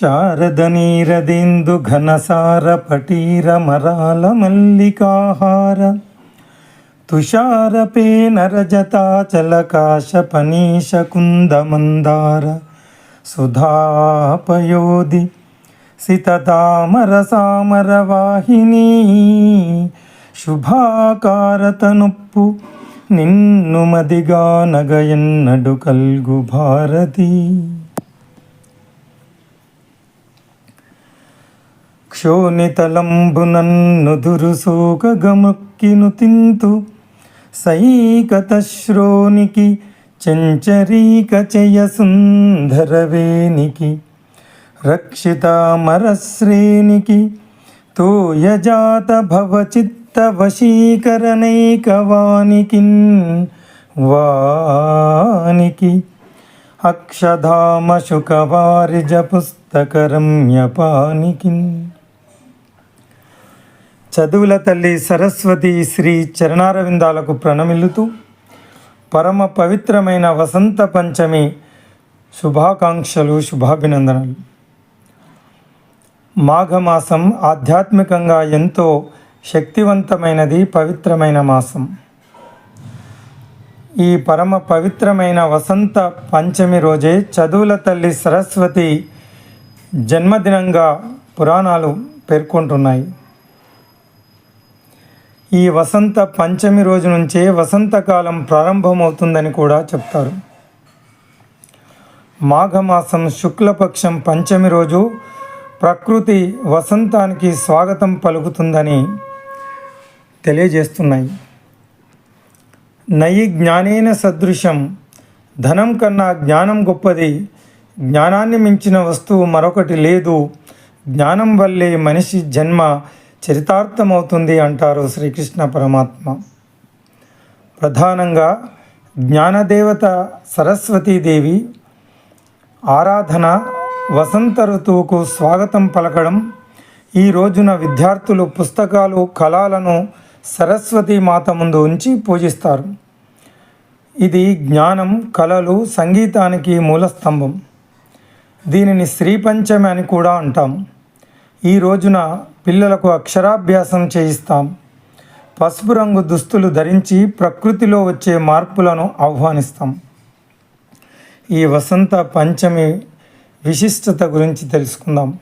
శారదనీరదిందు ఘనసార పటీరమరాల మల్లికాహార. తుషారపే నరజతాచలకాశ పనీష కుందమందార సుధాపయోధి సితతామర సామర వాహిని. శుభాకారతనుప్పు నిన్ను మదిగా నగయన్నడు కల్గు భారతి. క్షోణితలంబునన్నుదురుసూకగముక్కిను తింతు సైకతశ్రోనికి చెంచరీక సుందరవేనికి రక్షితామరశ్రేణికి తోయజాత భవచిత్త వానికి అక్షధామ పుస్తకరమ్యపానికి చదువుల తల్లి సరస్వతి శ్రీ చరణారవిందాలకు ప్రణమిల్లుతూ పరమ పవిత్రమైన వసంత పంచమి శుభాకాంక్షలు శుభాభినందనలు. మాఘమాసం ఆధ్యాత్మికంగా ఎంతో శక్తివంతమైనది పవిత్రమైన మాసం. ఈ పరమ పవిత్రమైన వసంత పంచమి రోజే చదువుల తల్లి సరస్వతి జన్మదినంగా పురాణాలు పేర్కొంటున్నాయి. ఈ వసంత పంచమి రోజు నుంచే వసంతకాలం ప్రారంభమవుతుందని కూడా చెప్తారు. మాఘమాసం శుక్లపక్షం పంచమి రోజు ప్రకృతి వసంతానికి స్వాగతం పలుకుతుందని తెలియజేస్తున్నాయి. నయి జ్ఞానేన సదృశం ధనం కన్నా జ్ఞానం గొప్పది జ్ఞానాన్ని మించిన వస్తువు మరొకటి లేదు జ్ఞానం వల్లే మనిషి జన్మ చరితార్థమవుతుంది అంటారు శ్రీకృష్ణ పరమాత్మ. ప్రధానంగా జ్ఞానదేవత సరస్వతీదేవి ఆరాధన వసంత ఋతువుకు స్వాగతం పలకడం ఈ రోజున విద్యార్థులు పుస్తకాలు కళలను సరస్వతి మాత ముందు ఉంచి పూజిస్తారు. ఇది జ్ఞానం కళలు సంగీతానికి మూలస్తంభం దీనిని శ్రీపంచమి అని కూడా అంటాం. ఈ రోజున పిల్లలకు అక్షరాభ్యాసం చేయిస్తాం. పసుపు రంగు దుస్తులు ధరించి ప్రకృతిలో వచ్చే మార్పులను ఆహ్వానిస్తాం. ఈ వసంత పంచమి విశిష్టత గురించి తెలుసుకుందాం.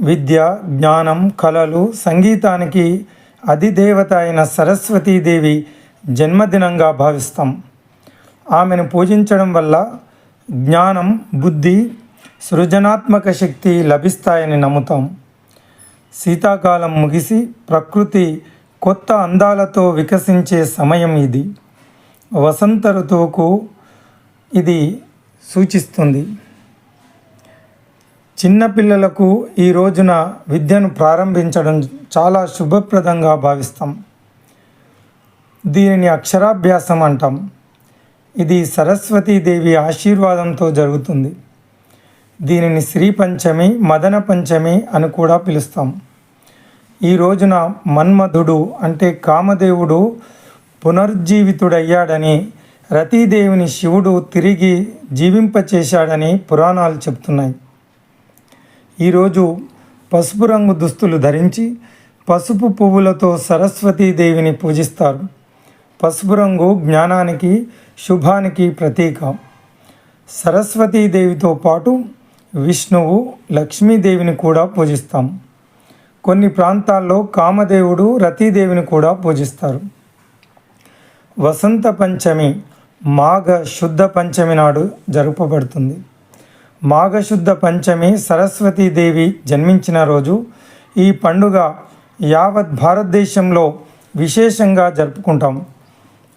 విద్య జ్ఞానం కళలు సంగీతానికి అధిదేవత అయిన సరస్వతీదేవి జన్మదినంగా భావిస్తాం. ఆమెను పూజించడం వల్ల జ్ఞానం బుద్ధి సృజనాత్మక శక్తి లభిస్తాయని నమ్ముతాం. శీతాకాలం ముగిసి ప్రకృతి కొత్త అందాలతో వికసించే సమయం ఇది. వసంత ఋతువుకు ఇది సూచిస్తుంది. చిన్నపిల్లలకు ఈ రోజున విద్యను ప్రారంభించడం చాలా శుభప్రదంగా భావిస్తాం. దీనిని అక్షరాభ్యాసం అంటాం. ఇది సరస్వతీదేవి ఆశీర్వాదంతో జరుగుతుంది. దీనిని శ్రీ పంచమి మదన పంచమి అని కూడా పిలుస్తాం. ఈ రోజున మన్మధుడు అంటే కామదేవుడు పునరుజ్జీవితుడయ్యాడని రతీదేవిని శివుడు తిరిగి జీవింపచేశాడని పురాణాలు చెప్తున్నాయి. ఈరోజు పసుపు రంగు దుస్తులు ధరించి పసుపు పువ్వులతో సరస్వతీదేవిని పూజిస్తారు. పసుపు రంగు జ్ఞానానికి శుభానికి ప్రతీక. సరస్వతీదేవితో పాటు విష్ణువు లక్ష్మీదేవిని కూడా పూజిస్తాం. కొన్ని ప్రాంతాల్లో కామదేవుడు రతీదేవిని కూడా పూజిస్తారు. వసంత పంచమి మాఘ శుద్ధ పంచమి నాడు జరుపబడుతుంది మాఘశుద్ధ పంచమి సరస్వతీదేవి జన్మించిన రోజు ఈ పండుగ యావత్ భారతదేశంలో విశేషంగా జరుపుకుంటాం.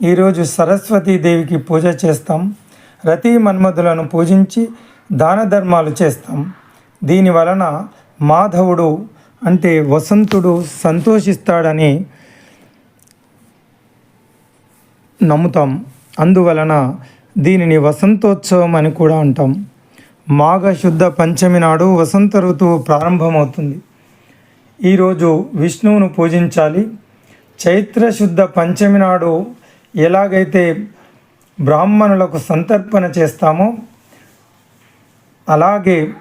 ఈరోజు సరస్వతీదేవికి పూజ చేస్తాం. రతీ మన్మధులను పూజించి దాన ధర్మాలు చేస్తాం. దీని వలన మాధవుడు అంటే వసంతుడు సంతోషిస్తాడని నమ్ముతాం. అందువలన దీనిని వసంతోత్సవం అని కూడా అంటాం. మాఘశుద్ధ పంచమి నాడు వసంత ఋతువు ప్రారంభమవుతుంది. ఈరోజు విష్ణువును పూజించాలి. చైత్ర శుద్ధ పంచమి నాడు ఎలాగైతే బ్రాహ్మణులకు సంతర్పణ చేస్తామో అలాగే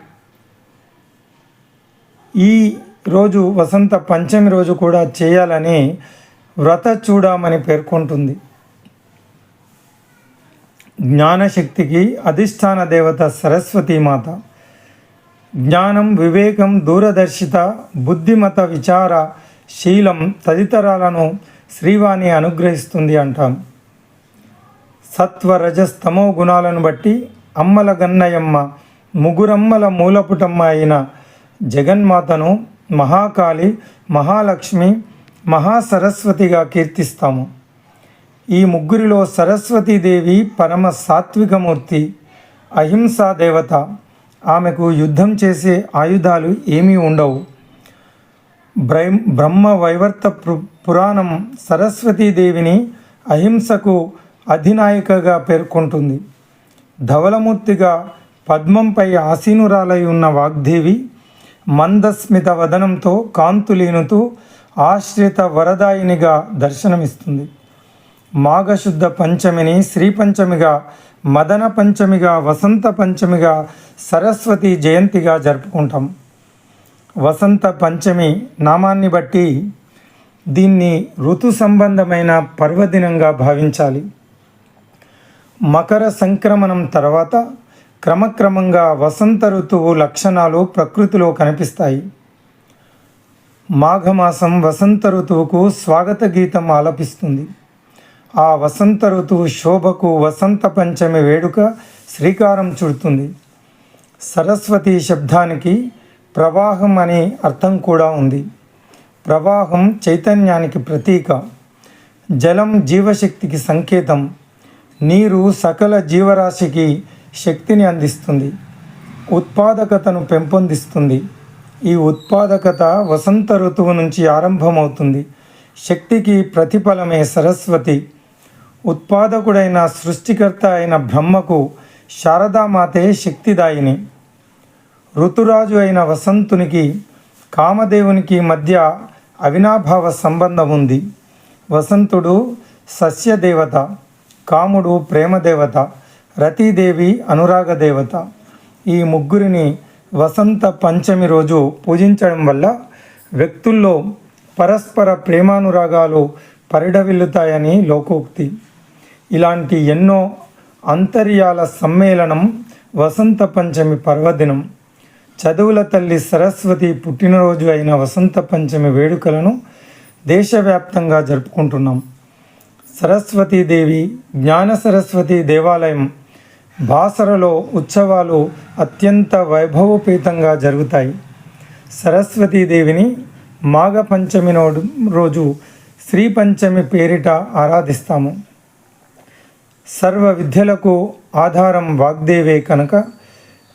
ఈ రోజు వసంత పంచమి రోజు కూడా చేయాలని వ్రత చూడమని పేర్కొంటుంది. జ్ఞానశక్తికి అధిష్టాన దేవత సరస్వతీమాత జ్ఞానం వివేకం దూరదర్శిత బుద్ధిమత విచార శీలం తదితరాలను శ్రీవాణి అనుగ్రహిస్తుంది అంటాం. సత్వ రజస్తమో గుణాలను బట్టి అమ్మల గన్నయమ్మ ముగురమ్మల మూలపుటమ్మ అయిన జగన్మాతను మహాకాళి మహాలక్ష్మి మహాసరస్వతిగా కీర్తిస్తాము. ఈ ముగ్గురిలో సరస్వతీదేవి పరమ సాత్వికమూర్తి అహింసా దేవత. ఆమెకు యుద్ధం చేసే ఆయుధాలు ఏమీ ఉండవు. బ్రై బ్రహ్మ వైవర్త పు- పురాణం సరస్వతీదేవిని అహింసకు అధినాయికగా పేర్కొంటుంది. ధవలమూర్తిగా పద్మంపై ఆసీనురాలై ఉన్న వాగ్దేవి మందస్మిత వదనంతో కాంతులీనుతూ ఆశ్రిత వరదాయినిగా దర్శనమిస్తుంది. మాఘశుద్ధ పంచమిని శ్రీపంచమిగా మదన పంచమిగా వసంత పంచమిగా సరస్వతి జయంతిగా జరుపుకుంటాం. వసంత పంచమి నామాన్ని బట్టి దీన్ని ఋతు సంబంధమైన పర్వదినంగా భావించాలి. మకర సంక్రమణం తర్వాత క్రమక్రమంగా వసంత ఋతువు లక్షణాలు ప్రకృతిలో కనిపిస్తాయి. మాఘమాసం వసంత ఋతువుకు స్వాగత గీతం ఆలపిస్తుంది. ఆ వసంత ఋతువు శోభకు వసంత పంచమి వేడుక శ్రీకారం చుడుతుంది. సరస్వతి శబ్దానికి ప్రవాహం అనే అర్థం కూడా ఉంది. ప్రవాహం చైతన్యానికి ప్రతీక. జలం జీవశక్తికి సంకేతం. నీరు సకల జీవరాశికి శక్తిని అందిస్తుంది. ఉత్పాదకతను పెంపొందిస్తుంది. ఈ ఉత్పాదకత వసంత ఋతువు నుంచి ఆరంభమవుతుంది. శక్తికి ప్రతిఫలమే సరస్వతి. ఉత్పాదకుడైన సృష్టికర్త అయిన బ్రహ్మకు శారదామాతే శక్తిదాయిని. ఋతురాజు అయిన వసంతునికి కామదేవునికి మధ్య అవినాభావ సంబంధం ఉంది వసంతుడు సస్యదేవత కాముడు ప్రేమదేవత రతీదేవి అనురాగ దేవత. ఈ ముగ్గురిని వసంత పంచమి రోజు పూజించడం వల్ల వ్యక్తుల్లో పరస్పర ప్రేమానురాగాలు పరిడవిల్లుతాయని లోకోక్తి. ఇలాంటి ఎన్నో అంతర్యాల సమ్మేళనం వసంత పంచమి పర్వదినం. చదువుల తల్లి సరస్వతి పుట్టినరోజు అయిన వసంత పంచమి వేడుకలను దేశవ్యాప్తంగా జరుపుకుంటున్నాం. సరస్వతీదేవి జ్ఞాన సరస్వతి దేవాలయం బాసరలో ఉత్సవాలు అత్యంత వైభవోపేతంగా జరుగుతాయి. సరస్వతీదేవిని మాఘ పంచమి నోడు రోజు శ్రీ పంచమి పేరిట ఆరాధిస్తాము. సర్వ విద్యలకు ఆధారం వాగ్దేవే కనుక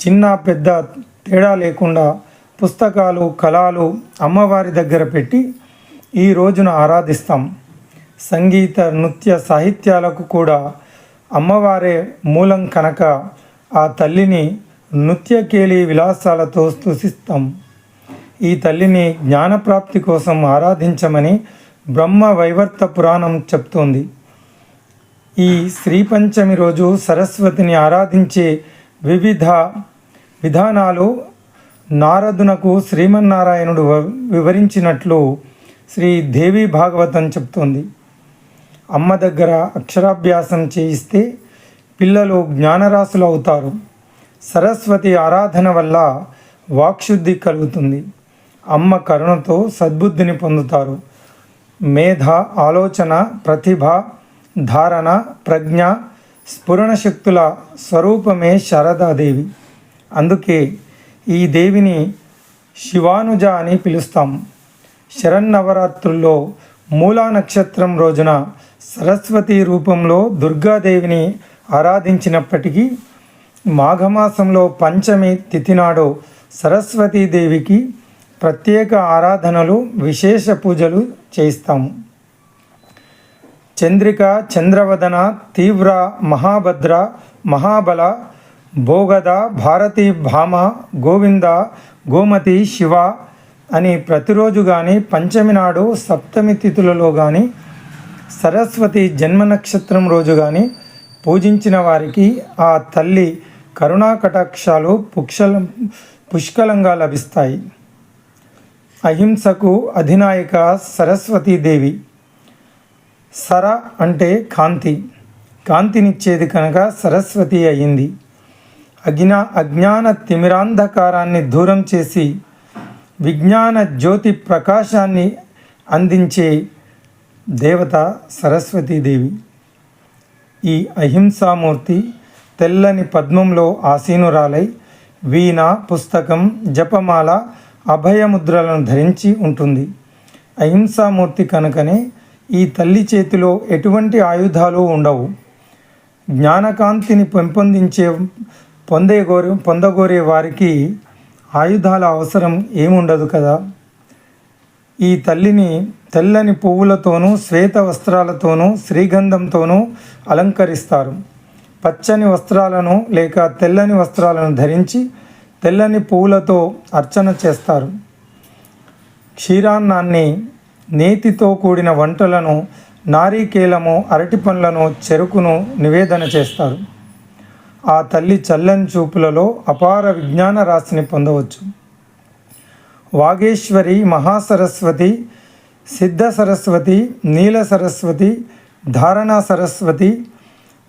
చిన్న పెద్ద తేడా లేకుండా పుస్తకాలు కళలు అమ్మవారి దగ్గర పెట్టి ఈ రోజున ఆరాధిస్తాం. సంగీత నృత్య సాహిత్యాలకు కూడా అమ్మవారే మూలం కనుక ఆ తల్లిని నృత్యకేలి విలాసాలతో స్తుతిస్తాం. ఈ తల్లిని జ్ఞానప్రాప్తి కోసం ఆరాధించమని బ్రహ్మ వైవర్త పురాణం చెప్తోంది. ఈ శ్రీ పంచమి రోజు సరస్వతిని ఆరాధించే వివిధ విధానాలు నారదునకు శ్రీమన్నారాయణుడు వ- వివరించినట్లు శ్రీ దేవి భాగవతం చెప్తోంది. అమ్మ దగ్గర అక్షరాభ్యాసం చేయిస్తే పిల్లలు జ్ఞానరాశులు అవుతారు. సరస్వతి ఆరాధన వల్ల వాక్శుద్ధి కలుగుతుంది. అమ్మ కరుణతో సద్బుద్ధిని పొందుతారు. మేధ ఆలోచన ప్రతిభ ధారణ ప్రజ్ఞ స్ఫురణ శక్తుల స్వరూపమే శారదాదేవి. అందుకే ఈ దేవిని శివానుజ అని పిలుస్తాం. శరన్నవరాత్రుల్లో మూలా నక్షత్రం రోజున సరస్వతి రూపంలో దుర్గాదేవిని ఆరాధించినప్పటికీ మాఘమాసంలో పంచమి తిథి నాడు సరస్వతీదేవికి ప్రత్యేక ఆరాధనలు విశేష పూజలు చేయిస్తాము. చంద్రిక చంద్రవదన తీవ్ర మహాభద్ర మహాబల భోగద భారతి భామ గోవింద గోమతి శివ అని ప్రతిరోజు కానీ పంచమి నాడు సప్తమి తిథులలో కానీ సరస్వతి జన్మ నక్షత్రం రోజు కానీ పూజించిన వారికి ఆ తల్లి కరుణా కటాక్షాలు పుక్షల పుష్కలంగా లభిస్తాయి. అహింసకు అధినాయక సరస్వతీదేవి సర అంటే కాంతి. కాంతినిచ్చేది కనుక సరస్వతి అయింది. అజ్ఞా అజ్ఞాన తిమిరాంధకారాన్ని దూరం చేసి విజ్ఞాన జ్యోతి ప్రకాశాన్ని అందించే దేవత సరస్వతీదేవి. ఈ అహింసామూర్తి తెల్లని పద్మంలో ఆసీనురాలై వీణ పుస్తకం జపమాల అభయముద్రలను ధరించి ఉంటుంది. అహింసామూర్తి కనుకనే ఈ తల్లి చేతిలో ఎటువంటి ఆయుధాలు ఉండవు. జ్ఞానకాంతిని పెంపొందించే పొందే గోరు పొందగోరే వారికి ఆయుధాల అవసరం ఏముండదు కదా? ఈ తల్లిని తెల్లని పువ్వులతోనూ శ్వేత వస్త్రాలతోనూ శ్రీగంధంతోనూ అలంకరిస్తారు. పచ్చని వస్త్రాలను లేక తెల్లని వస్త్రాలను ధరించి తెల్లని పువ్వులతో అర్చన చేస్తారు. క్షీరాన్నాన్ని నేతితో కూడిన వంటలను నారీకేలము అరటి పండ్లను చెరుకును నివేదన చేస్తారు. ఆ తల్లి చల్లని చూపులలో అపార విజ్ఞాన రాశిని పొందవచ్చు. వాగేశ్వరి మహాసరస్వతి సిద్ధ సరస్వతి నీల సరస్వతి ధారణా సరస్వతి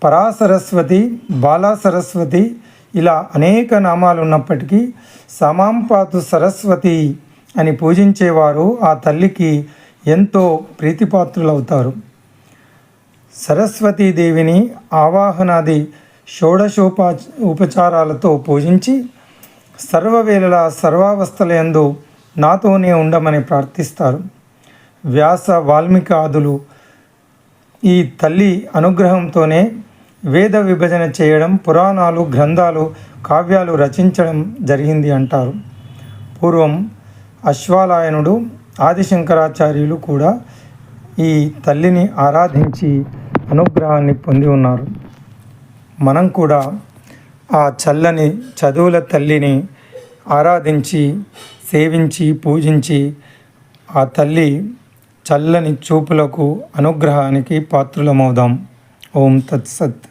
పరాసరస్వతి బాలా సరస్వతి ఇలా అనేక నామాలు ఉన్నప్పటికీ సమాంపాతు సరస్వతి అని పూజించేవారు ఆ తల్లికి ఎంతో ప్రీతిపాత్రులవుతారు. సరస్వతీదేవిని ఆవాహనాది షోడశోపా ఉపచారాలతో పూజించి సర్వవేళలా సర్వావస్థలయందు నాతోనే ఉండమని ప్రార్థిస్తారు. వ్యాస వాల్మీకాదులు ఈ తల్లి అనుగ్రహంతోనే వేద విభజన చేయడం పురాణాలు గ్రంథాలు కావ్యాలు రచించడం జరిగింది అంటారు. పూర్వం అశ్వాలాయనుడు ఆదిశంకరాచార్యులు కూడా ఈ తల్లిని ఆరాధించి అనుగ్రహాన్ని పొంది ఉన్నారు. మనం కూడా ఆ చల్లని చదువుల తల్లిని ఆరాధించి సేవించి పూజించి ఆ తల్లి చల్లని చూపులకు అనుగ్రహానికి పాత్రులమవుదాం. ఓం తత్సత్.